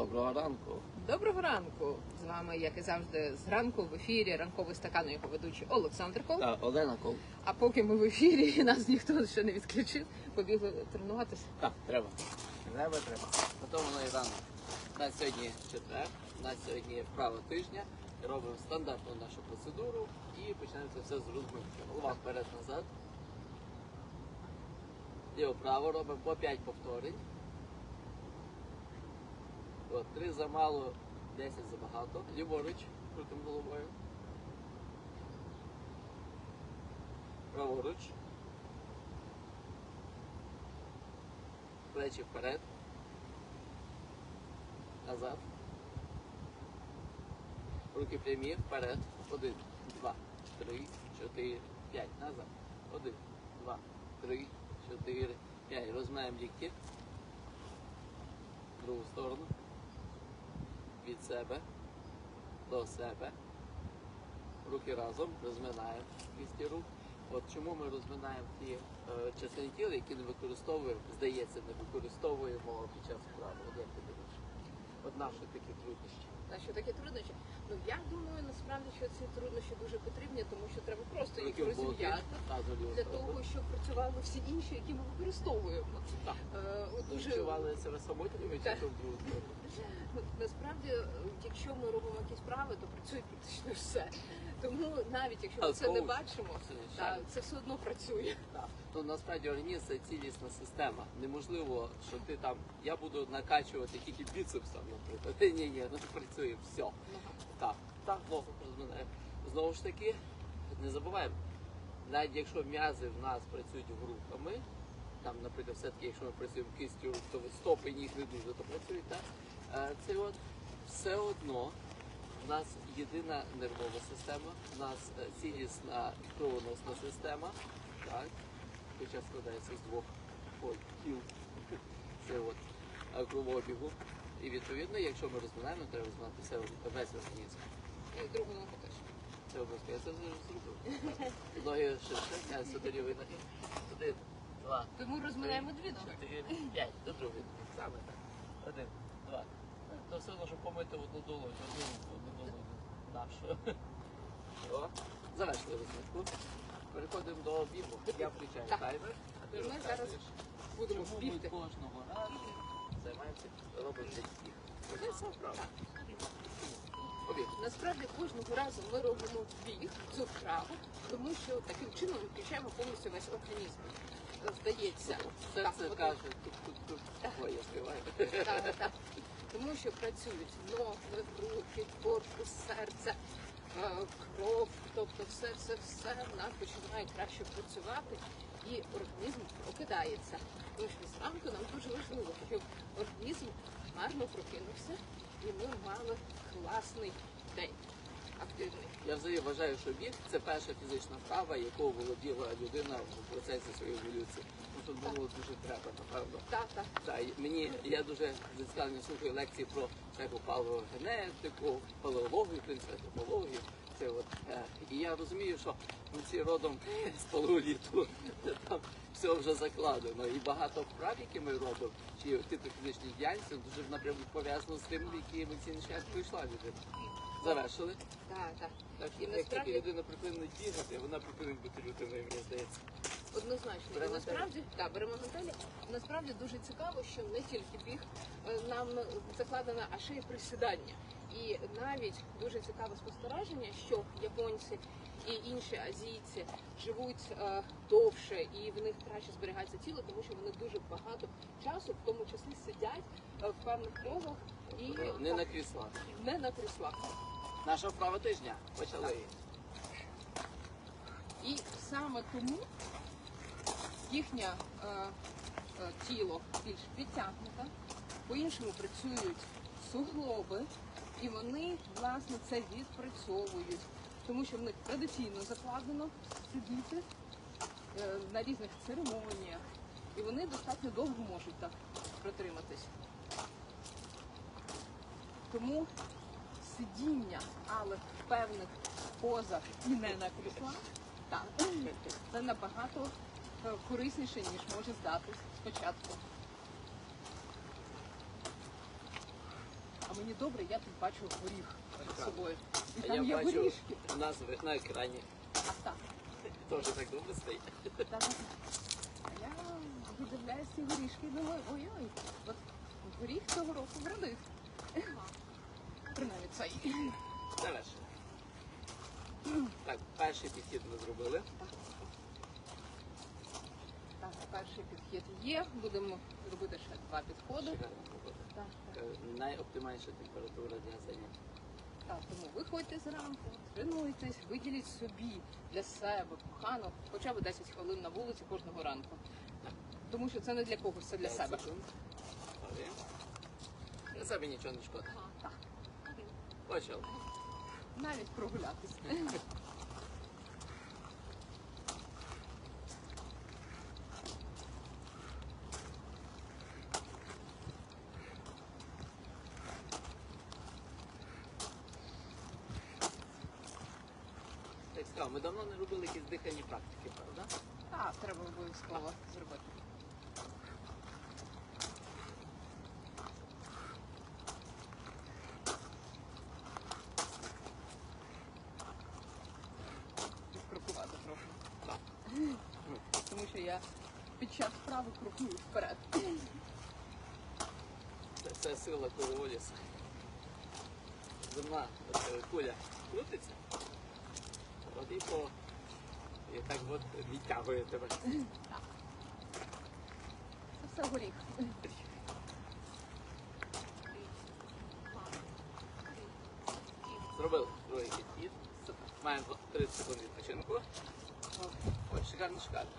Доброго ранку. Доброго ранку! З вами, як і завжди, зранку в ефірі ранковий стакан його ведучий Олександр Кол. Та, Олена Кол. А поки ми в ефірі, і нас ніхто ще не відключив, побігли тренуватися. Так, треба. Треба, треба. На воно і рано. У нас сьогодні четвер, у нас сьогодні вправа тижня. Робимо стандартну нашу процедуру і починаємо це все з розминки. Голова вперед-назад. Ліво-право робимо по 5 повторень. От, 3 замало, 10 забагато. Ліворуч крутимо головою. Праворуч. Плечі вперед. Назад. Руки прямі вперед. Один, два, три, чотири, п'ять. Назад. Один, два, три, чотири, п'ять. Розминаємо лікті. Другу сторону. Від себе. До себе. Руки разом. Розминаємо кісті рук. От чому ми розминаємо ті е, частини тіла, які не використовуємо, здається, не використовуємо під час вправи. От як ти думаєш? От наші такі труднощі. А що такі труднощі? Ну я думаю, насправді, що ці труднощі дуже потрібні, тому що треба просто їх ліву для того, щоб працювали всі інші, які ми використовуємо. Так. Е, відчували себе самотніми чи? Ну, Насправді, якщо ми робимо якісь справи, то працює практично все. Тому навіть якщо ми це не бачимо, це та, це все одно працює. Так. Ну насправді організм це цілісна система. Неможливо, що ти там, я буду накачувати тільки біцепсом, наприклад. Ні, ні, ну працює все. Так, так, розминає. Знову ж таки, не забуваємо, навіть якщо м'язи в нас працюють групами, там, наприклад, все-таки, якщо ми працюємо кистю то стопи ніг не дуже то працюють, так? Е, Це от все одно в нас єдина нервова система, в нас е, цілісна кровоносна система, так, хоча складається з двох кіл. Це от е, кровообігу. І відповідно, якщо ми розминаємо, треба розминати все весь організм. І другу ногу теж. Це обов'язково. Я це вже зробив. Ноги ширше, сюди лівий ноги. Один, два, Тому розминаємо дві ноги. чотири, п'ять. До другої ноги. Саме так. Один, два. То все одно, щоб помити одну долоню, одну руку, одну долоню. Нашу. О, завершили розмитку. Переходимо до бігу. Я включаю Так. таймер. ти ми розказуєш. зараз будемо Чому ми бігти. кожного разу займаємося робимо біг? Це все правда. Насправді кожного разу ми робимо біг, цю вправу, тому що таким чином ми включаємо повністю весь організм. Здається, Серце Так, от- каже. Ой, я співаю. Так, так. Тому що працюють ноги, руки, корпус, серце, кров, тобто все, все, все в нас починає краще працювати і організм прокидається. Тому що зранку нам дуже важливо, щоб організм гарно прокинувся і ми мали класний день активний. Я взагалі вважаю, що біг це перша фізична вправа, якою володіла людина в процесі своєї еволюції. Тут було дуже треба, напевно. Так, так. Та, мені я дуже зацікавлений слухаю лекції про всяку палеогенетику, палеологію, в принципі, антропологію. Це от е, і я розумію, що ми всі родом з палеоліту, там все вже закладено. І багато вправ, які ми робимо, чи типу фізичних діяльності, дуже напряму пов'язано з тим, які емоційний шлях пройшла людина. Завершили. Так, так. Так, І як тільки насправді людина припинить бігати, вона припинить бути людиною, мені здається. Насправді так, беремо готелі. Насправді дуже цікаво, що не тільки біг е, нам закладено, а ще й присідання. І навіть дуже цікаве спостереження, що японці і інші азійці живуть е, довше і в них краще зберігається тіло, тому що вони дуже багато часу, в тому числі сидять е, в певних позах і Не на кріслах. не на кріслах. Наша вправа тижня. Почали. І саме тому їхнє е, е, тіло більш підтягнуте, по-іншому працюють суглоби, і вони власне це відпрацьовують, тому що в них традиційно закладено сидіти е, на різних церемоніях, і вони достатньо довго можуть так протриматись. Тому сидіння, але в певних позах і не на кріслах, так, це набагато корисніше, ніж може здатись спочатку. А мені добре, я тут бачу горіх перед собою. І там є горішки. назви на екрані. Так. Теж так добре стоїть. Так. А я видивляю ці горішки і думаю, ой-ой, от горіх цього року вродив. Принаймні цей. Завершили. Так, перший підхід ми зробили. Так, перший підхід є. Будемо робити ще два підходи. Так, так. Е, Найоптимальніша температура для заняття. Так, тому виходьте зранку, тренуйтесь, виділіть собі для себе кохану хоча б 10 хвилин на вулиці кожного ранку. Тому що це не для когось, це для себе. Для себе нічого не шкода. Так, Почали. навіть прогулятися. Так ми давно не робили якісь дихальні практики, правда? Так, треба обов'язково зробити. Крокувати трохи. Так. Тому що я під час вправи крокую вперед. Це все сила короволіса. Земна е, куля крутиться, і по і так от відтягує тебе. Це все горіх. Зробили другий підхід. Маємо 30 секунд відпочинку. Ось шикарно, шикарно.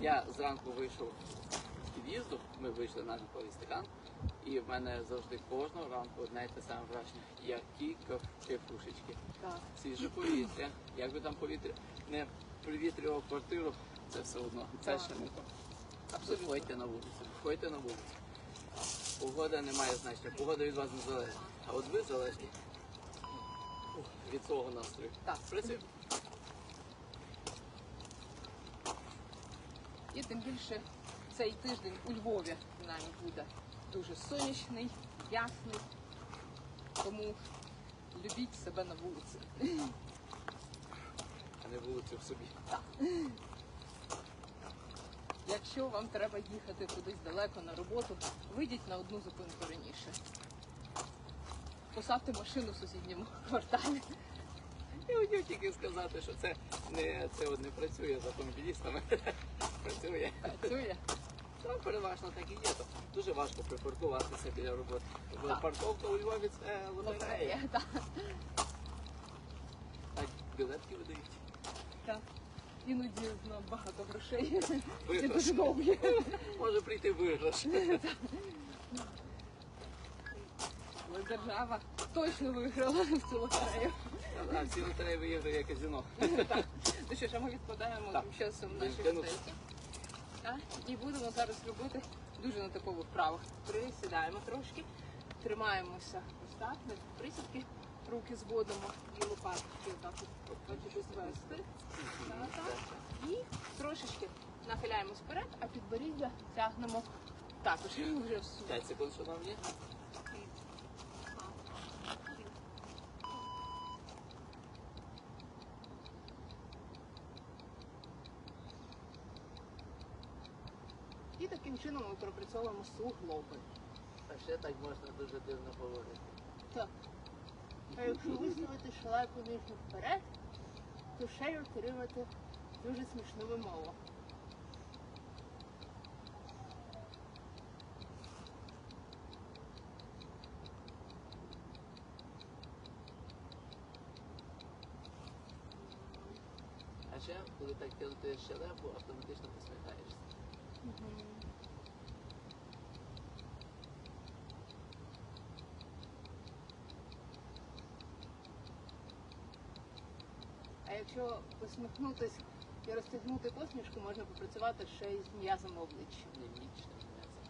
Я зранку вийшов з під'їзду, ми вийшли на ранковий стакан, і в мене завжди кожного ранку одне й те саме враження. Які. Так. Свіже повітря, як би там повітря не привітрював квартиру, це все одно. Це ще не то. Абсолютно. Виходьте на вулицю, виходьте на вулицю. Погода не має значення, погода від вас не залежить. А от ви залежні від свого настрою. Так. Працюємо. І тим більше цей тиждень у Львові принаймні буде дуже сонячний, ясний. Тому любіть себе на вулиці. а не вулицю в собі. Якщо вам треба їхати кудись далеко на роботу, вийдіть на одну зупинку раніше. Поставте машину в сусідньому кварталі. Я хотів тільки сказати, що це не це не працює з автомобілістами. працює. Працює. Та переважно так і є. То дуже важко припаркуватися біля роботи. Бо Парковка у Львові це лотерея. Лотерея, так. Так, білетки видають. так. Іноді на багато грошей. І Виграш. дуже довгі. Може прийти виграш. Але держава точно виграла в цю лотерею. А всі лотереї виїжджає казино. Ну що ж, а ми відкладаємо Так. часом наші Вімкнув. гостейки. І будемо зараз робити дуже на такових вправах. Присідаємо трошки, тримаємося ось так, на присідки, руки зводимо і лопатки отак звести. І трошечки нахиляємось вперед, а підборіддя тягнемо також вже в су- 5 секунд, шановні. І таким чином ми пропрацьовуємо суглоби. А ще так можна дуже дивно говорити. Так. А якщо виставити шалайку нижню вперед, то шею отримати дуже смішну вимову. А ще, коли так кинути щелепу, автоматично посміхаєшся. А якщо посміхнутись і розтягнути посмішку, можна попрацювати ще й з м'язом обличчя. Мімічне м'ясо.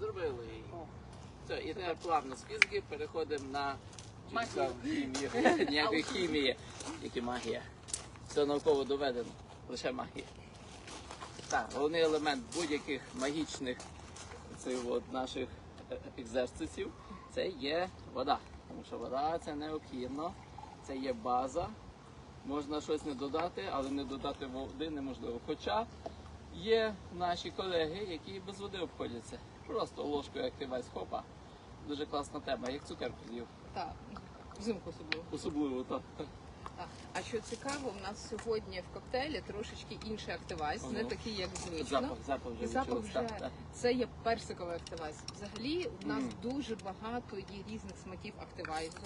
Зробили її. Все, і тепер плавно з фізики переходимо на Магію. хімію. Ніякої хімії, тільки магія. Все науково доведено. Лише магія. Так, головний елемент будь-яких магічних цих от наших екзерцисів це є вода. Тому що вода це необхідно, це є база. Можна щось не додати, але не додати води неможливо. Хоча є наші колеги, які без води обходяться. Просто ложкою активайс хопа. Дуже класна тема, як цукерку з'їв. Так, взимку особливо. Особливо так. Так. А що цікаво, у нас сьогодні в коктейлі трошечки інший активайс, не Ага. такий, як звично. Запах, запах вже запах відчули. вже Так, це є персиковий активайз. Взагалі у нас Мгм. дуже багато є різних смаків активайзу.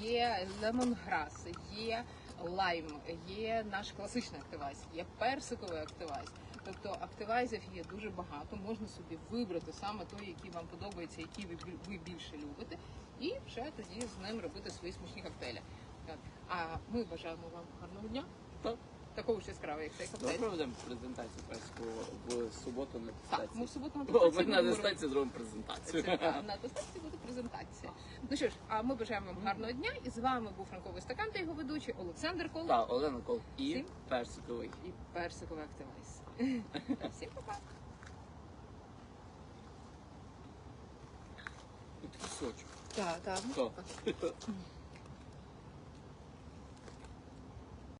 Є лемонграс, є лайм, є наш класичний активайз, є персиковий активайз. Тобто активайзів є дуже багато. Можна собі вибрати саме той, який вам подобається, який ви, ви більше любите, і вже тоді з ним робити свої смачні коктейлі. А ми бажаємо вам гарного дня. Так. Такого ж яскравого, як цей Ми проведемо презентацію перську в суботу на Так, ми в суботу на О, ми дистанції на дистанції зробимо презентацію. Це так, на дистанції буде презентація. Ну що ж, а ми бажаємо вам гарного дня. І з вами був ранковий стакан та його ведучий Олександр Кол Так, Олена Кол і Всім. персиковий. і персиковий активайс. Всім па-па. І такий сочок. Так, так. Так.